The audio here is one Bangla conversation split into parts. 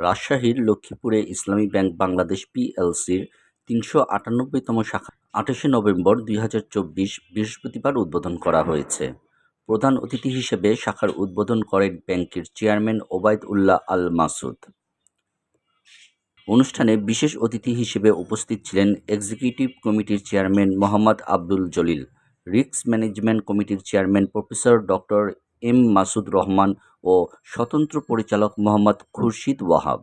রাজশাহীর লক্ষ্মীপুরে ইসলামী ব্যাংক বাংলাদেশ পিএলসির তিনশো আটানব্বইতম শাখা আঠাশে নভেম্বর দুই হাজার চব্বিশ বৃহস্পতিবার উদ্বোধন করা হয়েছে। প্রধান অতিথি হিসেবে শাখার উদ্বোধন করেন ব্যাংকের চেয়ারম্যান ওবায়দ উল্লাহ আল মাসুদ। অনুষ্ঠানে বিশেষ অতিথি হিসেবে উপস্থিত ছিলেন এক্সিকিউটিভ কমিটির chairman Mohammad Abdul Jalil, risk management কমিটির chairman professor doctor M Masud Rahman ও স্বতন্ত্র পরিচালক মোহাম্মদ খুরশিদ ওয়াহাব।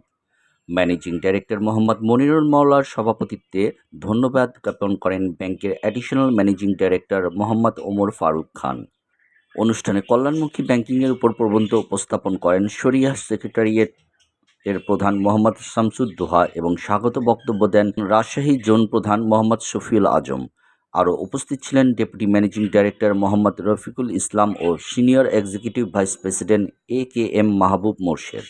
ম্যানেজিং ডাইরেক্টর মোহাম্মদ মনিরুল মাওলার সভাপতিত্বে ধন্যবাদ জ্ঞাপন করেন ব্যাংকের additional managing director Mohammad Omar Faruk Khan. অনুষ্ঠানে কল্যাণমুখী ব্যাংকিংয়ের উপর প্রবন্ধ উপস্থাপন করেন শরিয়াহ সেক্রেটারিয়েট এর প্রধান মোহাম্মদ শামসুদ্দোহা এবং স্বাগত বক্তব্য দেন রাজশাহী জোন প্রধান মোহাম্মদ শফিউল আজম। আরও উপস্থিত ছিলেন deputy managing director Mohammad Rafiqul Islam O senior executive vice president A K M Mahbub Morshed.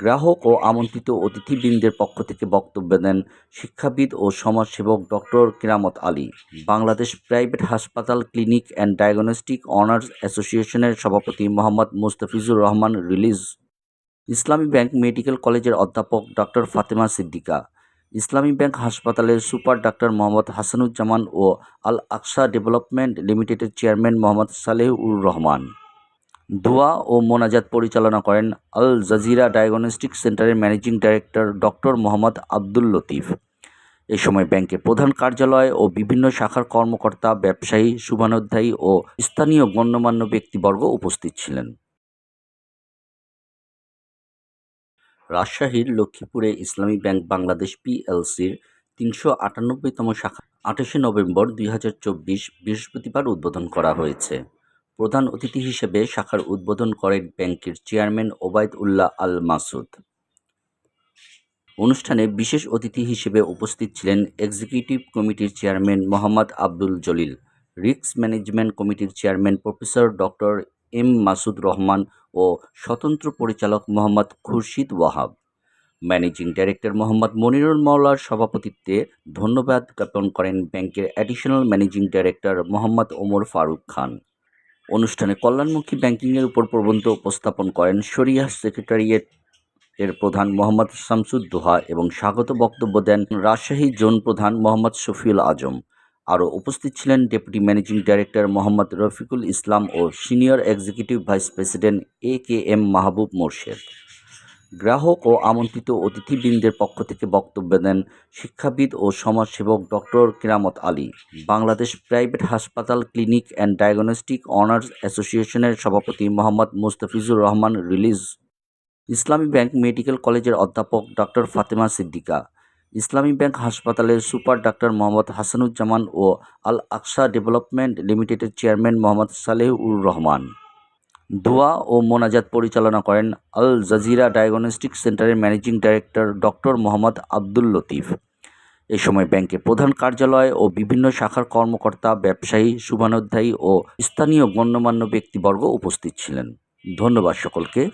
গ্রাহক ও আমন্ত্রিত অতিথিবৃন্দের পক্ষ থেকে বক্তব্য দেন শিক্ষাবিদ ও সমাজসেবক ডক্টর কিরামত আলী। বাংলাদেশ প্রাইভেট হাসপাতাল ক্লিনিক অ্যান্ড ডায়াগনস্টিক অনার্স অ্যাসোসিয়েশনের সভাপতি মোহাম্মদ মুস্তাফিজুর রহমান রিলিজ। ইসলামী ব্যাংক মেডিকেল কলেজের অধ্যাপক ডক্টর ফাতেমা সিদ্দিকা। ইসলামী ব্যাংক হাসপাতালের সুপার ডাক্তার মোহাম্মদ হাসানুজ্জামান ও আল আকসা ডেভেলপমেন্ট লিমিটেডের চেয়ারম্যান মোহাম্মদ সালেহুর রহমান। দোয়া ও মোনাজাত পরিচালনা করেন আল জাজিরা ডায়াগনস্টিক সেন্টারের managing director doctor Mohammad Abdul Latif. এ সময় ব্যাংকের প্রধান কার্যালয় ও বিভিন্ন শাখার কর্মকর্তা, ব্যবসায়ী, শুভানুধ্যায়ী ও স্থানীয় গণ্যমান্য ব্যক্তিবর্গ উপস্থিত ছিলেন। রাজশাহীর লক্ষ্মীপুরে ইসলামী ব্যাংক বাংলাদেশ পিএলসির তিনশো আটানব্বইতম শাখা আঠাশে নভেম্বর দুই হাজার চব্বিশ বৃহস্পতিবার উদ্বোধন করা হয়েছে। প্রধান অতিথি হিসেবে শাখার উদ্বোধন করেন ব্যাংকের চেয়ারম্যান ওবায়দ উল্লাহ আল মাসুদ। অনুষ্ঠানে বিশেষ অতিথি হিসেবে উপস্থিত ছিলেন এক্সিকিউটিভ কমিটির chairman Mohammad Abdul Jalil, risk management কমিটির chairman professor doctor M Masud Rahman ও স্বতন্ত্র পরিচালক মোহাম্মদ খুরশিদ ওয়াহাব। ম্যানেজিং ডাইরেক্টর মোহাম্মদ মনিরুল মাওলার সভাপতিত্বে ধন্যবাদ জ্ঞাপন করেন ব্যাংকের additional managing director Mohammad Omar Faruk Khan. অনুষ্ঠানে কল্যাণমুখী ব্যাংকিংয়ের উপর প্রবন্ধ উপস্থাপন করেন শরিয়াহ সেক্রেটারিয়েট এর প্রধান মোহাম্মদ শামসুদ্দোহা এবং স্বাগত বক্তব্য দেন রাজশাহী জোন প্রধান মোহাম্মদ শফিউল আজম। আরও উপস্থিত ছিলেন deputy managing director Mohammad Rafiqul Islam O senior executive vice president A K M Mahbub Morshed. গ্রাহক ও আমন্ত্রিত অতিথিবৃন্দের পক্ষ থেকে বক্তব্য দেন শিক্ষাবিদ ও সমাজসেবক ডক্টর কিরামত আলী। বাংলাদেশ প্রাইভেট হাসপাতাল ক্লিনিক অ্যান্ড ডায়াগনস্টিক অনার্স অ্যাসোসিয়েশনের সভাপতি মোহাম্মদ মুস্তাফিজুর রহমান রিলিজ। ইসলামী ব্যাংক মেডিকেল কলেজের অধ্যাপক ডক্টর ফাতেমা সিদ্দিকা। ইসলামী ব্যাংক হাসপাতালের সুপার ডাক্তার মোহাম্মদ হাসানুজ্জামান ও আল আকসা ডেভেলপমেন্ট লিমিটেডের চেয়ারম্যান মোহাম্মদ সালেহুর রহমান। দোয়া ও মোনাজাত পরিচালনা করেন আল জাজিরা ডায়াগনস্টিক সেন্টারের managing director doctor Mohammad Abdul Latif. এ সময় ব্যাংকের প্রধান কার্যালয় ও বিভিন্ন শাখার কর্মকর্তা, ব্যবসায়ী, শুভানুধ্যায়ী ও স্থানীয় গণ্যমান্য ব্যক্তিবর্গ উপস্থিত ছিলেন। ধন্যবাদ সকলকে।